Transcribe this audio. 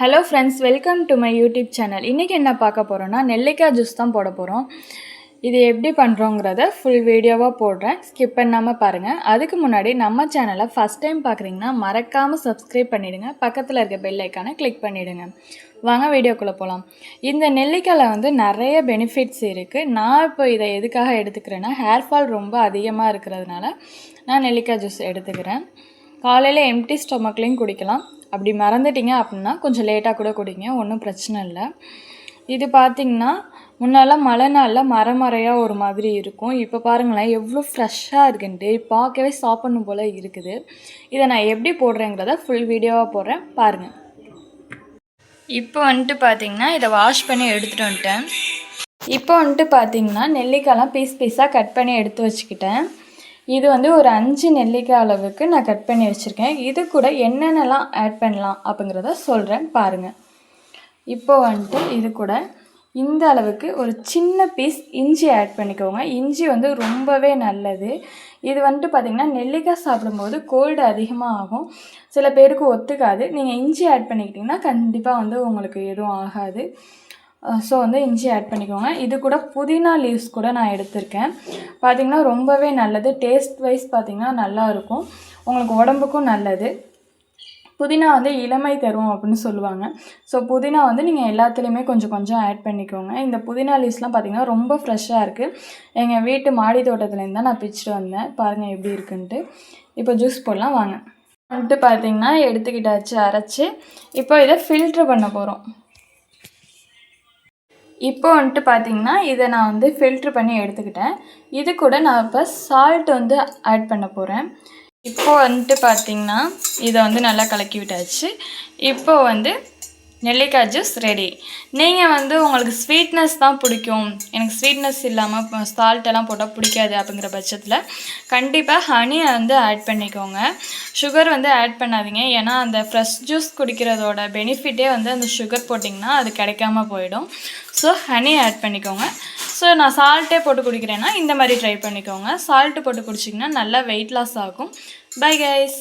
Hello friends welcome to my YouTube channel இன்றைக்கி என்ன பார்க்க போகிறோன்னா நெல்லிக்காய் ஜூஸ் தான் போட போகிறோம் இது எப்படி பண்ணுறோங்கிறத ஃபுல் வீடியோவாக போடுறேன். ஸ்கிப் பண்ணாமல் பாருங்கள் அதுக்கு முன்னாடி நம்ம சேனலை ஃபஸ்ட் டைம் பார்க்குறீங்கன்னா மறக்காமல் சப்ஸ்கிரைப் பண்ணிவிடுங்க பக்கத்தில் இருக்க பெல் ஐக்கானை கிளிக் பண்ணிவிடுங்க வாங்க வீடியோக்குள்ளே போகலாம் இந்த நெல்லிக்காயில் வந்து நிறைய பெனிஃபிட்ஸ் இருக்குது நான் இப்போ இதை எதுக்காக எடுத்துக்கிறேன்னா ஹேர் ஃபால் ரொம்ப அதிகமாக இருக்கிறதுனால நான் நெல்லிக்காய் ஜூஸ் எடுத்துக்கிறேன். காலையில் எம்டி ஸ்டொமக்லேயும் குடிக்கலாம். அப்படி மறந்துட்டீங்க அப்படின்னா கொஞ்சம் லேட்டாக கூட குடிங்க ஒன்றும் பிரச்சனை இல்லை. இது பார்த்திங்கன்னா முன்னெல்லாம் மழை நாளில் மரமறையாக ஒரு மாதிரி இருக்கும். இப்போ பாருங்களேன் எவ்வளோ ஃப்ரெஷ்ஷாக இருக்குன்ட்டு பார்க்கவே சாப்பிடணும் போல் இருக்குது. இதை நான் எப்படி போடுறேங்கிறத ஃபுல் வீடியோவாக போடுறேன் பாருங்கள் இப்போ வந்துட்டு பார்த்திங்கன்னா இதை வாஷ் பண்ணி எடுத்துகிட்டு வந்துட்டேன். இப்போ வந்துட்டு பார்த்தீங்கன்னா நெல்லிக்காய்லாம் பீஸ் பீஸாக கட் பண்ணி எடுத்து வச்சுக்கிட்டேன். இது வந்து ஒரு அஞ்சு நெல்லிக்காய் அளவுக்கு நான் கட் பண்ணி வச்சுருக்கேன். இது கூட என்னென்னலாம் ஆட் பண்ணலாம் அப்படிங்கிறத சொல்கிறேன் பாருங்கள் இப்போ வந்துட்டு இது கூட இந்த அளவுக்கு ஒரு சின்ன பீஸ் இஞ்சி ஆட் பண்ணிக்கோங்க. இஞ்சி வந்து ரொம்பவே நல்லது. இது வந்துட்டு பார்த்திங்கன்னா நெல்லிக்காய் சாப்பிடும்போது கோல்டு அதிகமாக ஆகும். சில பேருக்கு ஒத்துக்காது. நீங்கள் இஞ்சி ஆட் பண்ணிக்கிட்டிங்கன்னா கண்டிப்பாக வந்து உங்களுக்கு எதுவும் ஆகாது. ஸோ வந்து இஞ்சி ஆட் பண்ணிக்கோங்க. இது கூட புதினா லீவ்ஸ் கூட நான் எடுத்திருக்கேன். பார்த்திங்கன்னா ரொம்பவே நல்லது. டேஸ்ட் வைஸ் பார்த்திங்கன்னா நல்லாயிருக்கும் உங்களுக்கு உடம்புக்கும் நல்லது. புதினா வந்து இளமை தரும் அப்படின்னு சொல்லுவாங்க. ஸோ புதினா வந்து நீங்கள் எல்லாத்துலேயுமே கொஞ்சம் கொஞ்சம் ஆட் பண்ணிக்கோங்க. இந்த புதினா லீவ்ஸ்லாம் பார்த்திங்கன்னா ரொம்ப ஃப்ரெஷ்ஷாக இருக்குது எங்கள் வீட்டு மாடி தோட்டத்துலேருந்து தான் நான் பிச்சுட்டு வந்தேன். பாருங்கள் எப்படி இருக்குன்ட்டு. இப்போ ஜூஸ் போடலாம். வாங்க. வந்துட்டு பார்த்திங்கன்னா எடுத்துக்கிட்டாச்சு அரைச்சி. இப்போ இதை ஃபில்ட்ரு பண்ண போகிறோம் இப்போ வந்துட்டு பார்த்தீங்கன்னா இதை நான் வந்து ஃபில்ட்ரு பண்ணி எடுத்துக்கிட்டேன். இது கூட நான் இப்போ சால்ட் வந்து ஆட் பண்ண போகிறேன் இப்போது வந்துட்டு பார்த்திங்கன்னா இதை வந்து நல்லா கலக்கி விட்டாச்சு. இப்போது வந்து நெல்லிக்காய் ஜூஸ் ரெடி நீங்கள் வந்து உங்களுக்கு ஸ்வீட்னஸ் தான் பிடிக்கும். எனக்கு ஸ்வீட்னஸ் இல்லாமல் சால்ட்டெல்லாம் போட்டால் பிடிக்காது அப்படிங்கிற பட்சத்தில் கண்டிப்பாக ஹனியை வந்து ஆட் பண்ணிக்கோங்க. சுகர் வந்து ஆட் பண்ணாதீங்க. ஏன்னா அந்த ஃப்ரெஷ் ஜூஸ் குடிக்கிறதோட பெனிஃபிட்டே வந்து அந்த சுகர் போட்டிங்கன்னா அது கிடைக்காம போயிடும். ஸோ ஹனி ஆட் பண்ணிக்கோங்க. ஸோ நான் சால்ட்டே போட்டு குடிக்கிறேன்னா இந்த மாதிரி ட்ரை பண்ணிக்கோங்க. சால்ட்டு போட்டு குடிச்சிங்கன்னா நல்லா வெயிட் லாஸ் ஆகும். Bye guys